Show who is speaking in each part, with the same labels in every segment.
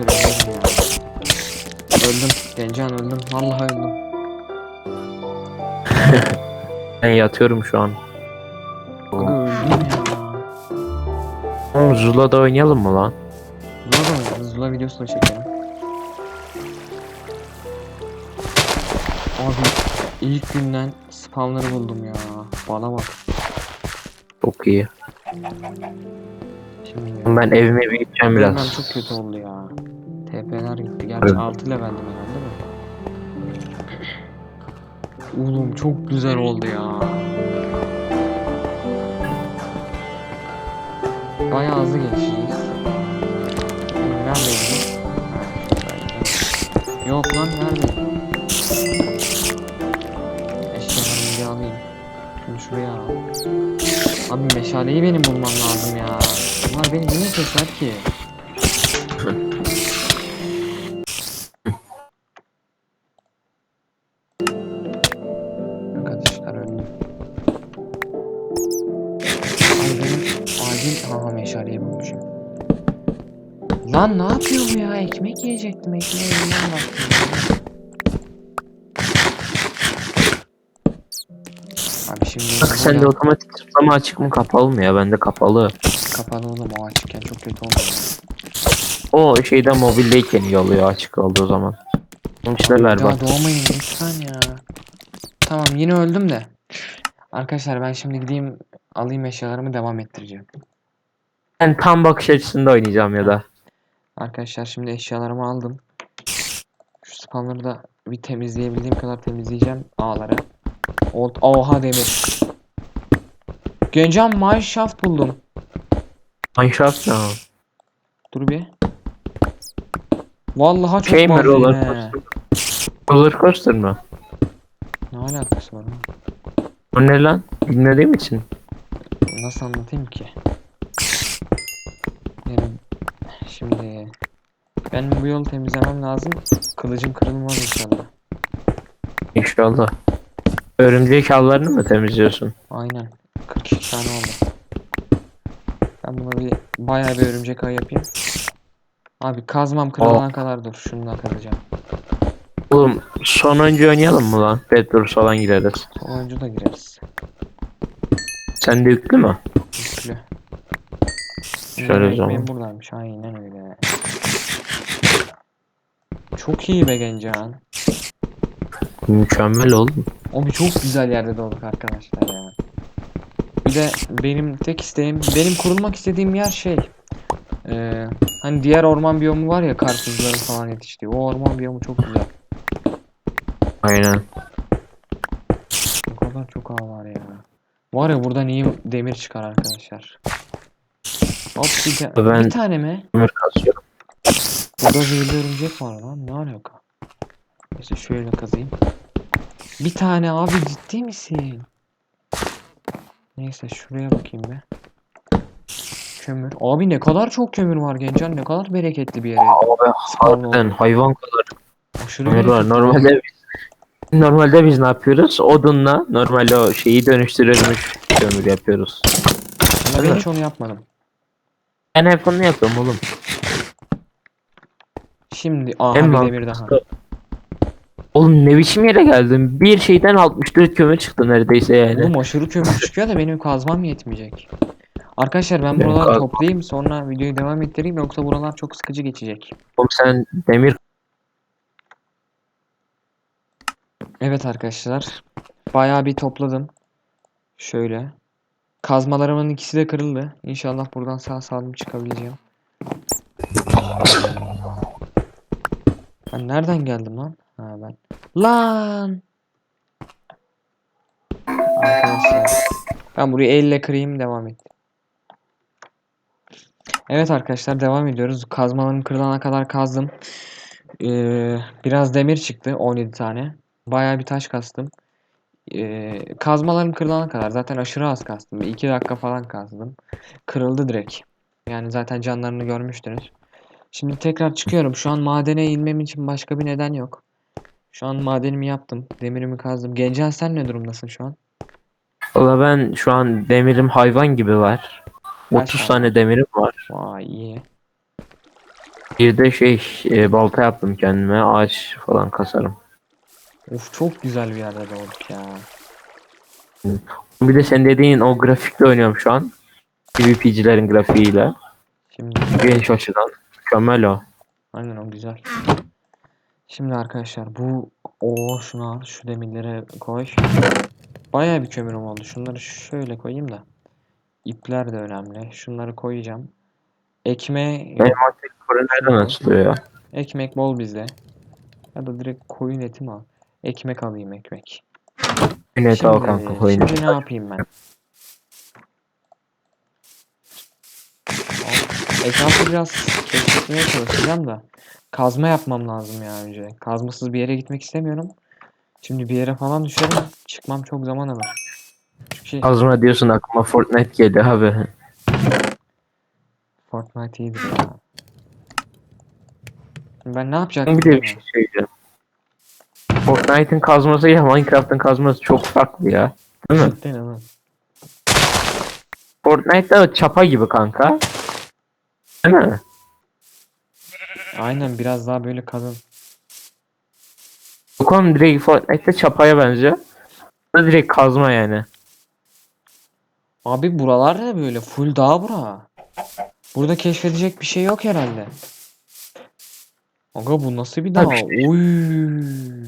Speaker 1: arkadaşlar öldüm ya. Öldüm. Gencan öldüm. Vallahi öldüm.
Speaker 2: Ben yatıyorum şu an.
Speaker 1: Öldüm ya.
Speaker 2: Oğlum Zula'da oynayalım mı lan?
Speaker 1: Zula da oynarız. Zula videosu da çekelim. Abi ilk günden spamları buldum ya. Bana bak.
Speaker 2: Çok iyi. Ben evime bir gideceğim
Speaker 1: Biraz.
Speaker 2: biraz.
Speaker 1: çok kötü oldu ya. TP'ler gitti. Gerçi 6 leveldim herhalde mi? Oğlum çok güzel oldu ya. Bayağı hızlı geçeceğiz. Neredeydi? Yok lan nerede? Eşyalarımı bir alayım. Şunu şuraya al. Abi meşaleyi benim bulmam lazım ya. Bunlar beni niye keser ki? Arkadaşlar öldüm. Ay benim acil aha meşaleyi bulmuşum. Lan ne yapıyor bu ya? Ekmek yiyecektim. Ekmeğe elimden baktım. Şimdi
Speaker 2: Bak sende otomatik tıklama açık mı kapalı mı ya? Bende kapalı.
Speaker 1: kapalı oğlum o açıkken çok kötü oluyor.
Speaker 2: O şeyde mobildeyken iyi oluyor açık olduğu zaman. Onun için de
Speaker 1: Ya
Speaker 2: bak.
Speaker 1: doğmayın lütfen ya. Tamam yine öldüm de. Arkadaşlar ben şimdi gideyim alayım eşyalarımı devam ettireceğim.
Speaker 2: Ben tam bakış açısında oynayacağım ya da.
Speaker 1: Arkadaşlar şimdi eşyalarımı aldım. Şu spamları da bir temizleyebildiğim kadar temizleyeceğim ağları. Old Oha demir. Gencan mineshaft buldum.
Speaker 2: Minecraft ne?
Speaker 1: Dur bir. Vallahi çok
Speaker 2: Şey mi
Speaker 1: fazla
Speaker 2: roller coaster? Roller coaster mı?
Speaker 1: Ne alakası var? lan?
Speaker 2: O ne lan? Bilmediğim için.
Speaker 1: Nasıl anlatayım ki? Yani şimdi benim bu yolu temizlemem lazım. Kılıcım kırılmaz inşallah.
Speaker 2: İnşallah. Örümcek avlarını mı temizliyorsun?
Speaker 1: Aynen. 42 tane oldu. Ben buna bir bayağı bir örümcek ağ yapayım. Abi kazmam kırılana kadar dur. Şundan kazacağım.
Speaker 2: Oğlum sonuncu oynayalım mı lan? Bedwars falan gireriz.
Speaker 1: Sonuncu da gireriz.
Speaker 2: Sen de yüklü mü?
Speaker 1: Yüklü.
Speaker 2: Şöyle
Speaker 1: Benim
Speaker 2: o zaman.
Speaker 1: ekmeğim buradaymış. Aynen öyle. Çok iyi be Gencan.
Speaker 2: Mükemmel oğlum.
Speaker 1: Abi çok güzel yerde doğduk arkadaşlar ya. Bir de benim tek isteğim, benim kurulmak istediğim yer şey. eee, hani diğer orman biyomu var ya karpuzların falan yetiştiği. O orman biyomu çok güzel.
Speaker 2: Aynen.
Speaker 1: O kadar çok ağ var ya. Var ya buradan iyi demir çıkar arkadaşlar. Hop bir, ta-
Speaker 2: Ben-
Speaker 1: bir tane mi?
Speaker 2: Ömür kasıyorum.
Speaker 1: Burada zehirli örümcek var lan. Ne alaka? Neyse şöyle kazayım. Bir tane abi ciddi misin? Neyse şuraya bakayım be. Kömür. Abi ne kadar çok kömür var Gencan. Ne kadar bereketli bir yere.
Speaker 2: Abi harbiden hayvan kadar
Speaker 1: Aşırı
Speaker 2: kömür var. Normalde biz, normalde biz ne yapıyoruz? Odunla normalde o şeyi dönüştürülmüş kömür yapıyoruz.
Speaker 1: Ama ben hiç onu yapmadım.
Speaker 2: Ben hep onu yapıyorum oğlum.
Speaker 1: Şimdi aha
Speaker 2: En
Speaker 1: bir demir daha.
Speaker 2: Oğlum ne biçim yere geldim? Bir şeyden 64 kömür çıktı neredeyse yani.
Speaker 1: Oğlum aşırı kömür çıkıyor da benim kazmam yetmeyecek. Arkadaşlar ben buraları
Speaker 2: kazmam-
Speaker 1: toplayayım sonra videoyu devam ettireyim yoksa buralar çok sıkıcı geçecek.
Speaker 2: Oğlum sen demir
Speaker 1: Evet arkadaşlar. Bayağı bir topladım. Şöyle. Kazmalarımın ikisi de kırıldı. İnşallah buradan sağ salim çıkabileceğim. Ben nereden geldim lan? Lan! Arkadaşlar. Ben burayı elle kırayım devam et. Evet arkadaşlar devam ediyoruz. Kazmalarım kırılana kadar kazdım. Ee, biraz demir çıktı. 17 tane. Bayağı bir taş kastım. Ee, kazmalarım kırılana kadar zaten aşırı az kastım. 2 dakika falan kazdım. Kırıldı direkt. Yani zaten canlarını görmüştünüz. Şimdi tekrar çıkıyorum. Şu an madene inmem için başka bir neden yok. Şu an madenimi yaptım. Demirimi kazdım. Gencan sen ne durumdasın şu an?
Speaker 2: Valla ben şu an demirim hayvan gibi var.
Speaker 1: Kaç
Speaker 2: 30
Speaker 1: tane?
Speaker 2: tane demirim var.
Speaker 1: Vay iyi.
Speaker 2: Bir de şey e, balta yaptım kendime. Ağaç falan kasarım.
Speaker 1: Of çok güzel bir yerde doğduk ya.
Speaker 2: Bir de sen dediğin o grafikle oynuyorum şu an. PvP'cilerin grafiğiyle.
Speaker 1: Şimdi
Speaker 2: Geniş açıdan. Mükemmel o.
Speaker 1: aynen o güzel. Şimdi arkadaşlar bu o şunu al şu demirlere koy. Bayağı bir kömürüm oldu. Şunları şöyle koyayım da. İpler de önemli. Şunları koyacağım.
Speaker 2: Koru nereden açılıyor ya?
Speaker 1: ekmek bol bizde. Ya da direkt koyun eti mi al? Ekmek alayım ekmek.
Speaker 2: Evet al kanka koyun.
Speaker 1: şimdi ne yapayım ben? Etrafı biraz keşfetmeye çalışacağım da kazma yapmam lazım ya önce. Kazmasız bir yere gitmek istemiyorum. Şimdi bir yere falan düşerim. Çıkmam çok zaman alır. Çünkü şey,
Speaker 2: Kazma diyorsun aklıma Fortnite geldi abi.
Speaker 1: Fortnite iyidir ya. Şimdi ben ne yapacaktım?
Speaker 2: Bir de bir şey söyleyeceğim. Fortnite'ın kazması ile Minecraft'ın kazması çok farklı ya. Değil mi?
Speaker 1: Cidden ama.
Speaker 2: Fortnite'da çapa gibi kanka. Değil mi?
Speaker 1: Aynen biraz daha böyle kadın.
Speaker 2: Okan direkt Fortnite'da çapaya benziyor. Bu da direkt kazma yani.
Speaker 1: Abi buralar ne böyle? Full dağ bura. Burada keşfedecek bir şey yok herhalde. Aga bu nasıl bir dağ?
Speaker 2: İşte.
Speaker 1: Oy.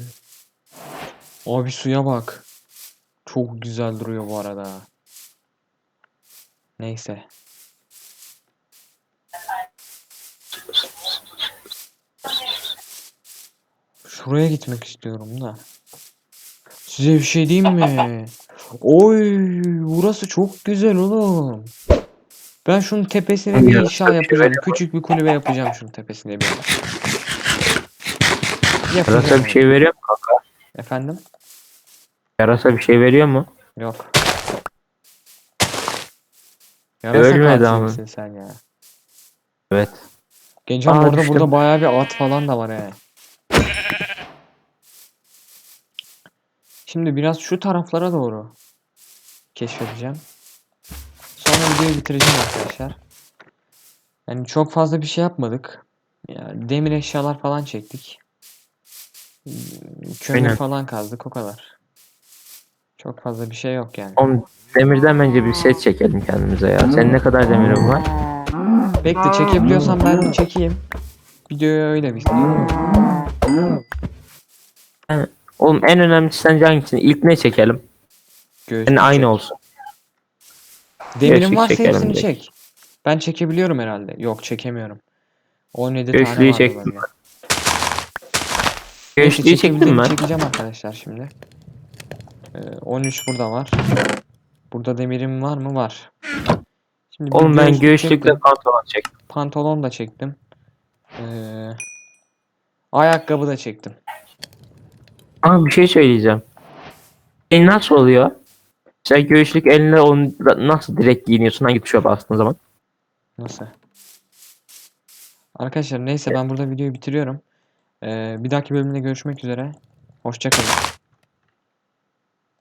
Speaker 1: Abi suya bak. Çok güzel duruyor bu arada. Neyse. Şuraya gitmek istiyorum da. Size bir şey diyeyim mi? Oy, burası çok güzel oğlum. Ben şunun tepesine bir inşa yapacağım. Küçük bir kulübe yapacağım şunun tepesine bir. Yapacağım.
Speaker 2: Yarasa bir şey veriyor mu kanka?
Speaker 1: Efendim?
Speaker 2: Yarasa bir şey veriyor mu?
Speaker 1: Yok. Yarasa
Speaker 2: Ölmedi ama.
Speaker 1: sen ya?
Speaker 2: Evet.
Speaker 1: Gençler
Speaker 2: Aa,
Speaker 1: orada
Speaker 2: düştüm.
Speaker 1: burada bayağı bir at falan da var he. Şimdi biraz şu taraflara doğru keşfedeceğim. Sonra videoyu bitireceğim arkadaşlar. Yani çok fazla bir şey yapmadık. Yani demir eşyalar falan çektik. Hmm, Kömür
Speaker 2: Aynen.
Speaker 1: falan kazdık o kadar. Çok fazla bir şey yok yani.
Speaker 2: Oğlum demirden bence bir set çekelim kendimize ya. Senin ne kadar demirin var?
Speaker 1: Bekle çekebiliyorsam ben bir çekeyim. Videoyu öyle bitireyim.
Speaker 2: Oğlum en önemlisi sence hangisini? İlk ne çekelim?
Speaker 1: Göğüs
Speaker 2: Yani aynı olsun.
Speaker 1: Demirin
Speaker 2: Göğüslük
Speaker 1: varsa
Speaker 2: çekelim
Speaker 1: hepsini
Speaker 2: direkt.
Speaker 1: çek. Ben çekebiliyorum herhalde. Yok çekemiyorum. 17
Speaker 2: Göğüslüğü
Speaker 1: tane var
Speaker 2: çektim
Speaker 1: bende.
Speaker 2: Göğüslüğü çektim
Speaker 1: çekebildiğimi
Speaker 2: ben.
Speaker 1: Çekeceğim arkadaşlar şimdi. Ee, 13 burada var. Burada demirim var mı? Var. Şimdi bir
Speaker 2: Oğlum ben
Speaker 1: göğüslük
Speaker 2: göğüslükle
Speaker 1: çektim.
Speaker 2: pantolon çektim.
Speaker 1: Pantolon da çektim. Ee, ayakkabı da çektim.
Speaker 2: Ama bir şey söyleyeceğim. E nasıl oluyor? Sen göğüslük eline onu nasıl direkt giyiniyorsun? Hangi tuşa bastığın zaman?
Speaker 1: Nasıl? Arkadaşlar neyse ben burada videoyu bitiriyorum. Ee, bir dahaki bölümde görüşmek üzere. Hoşçakalın.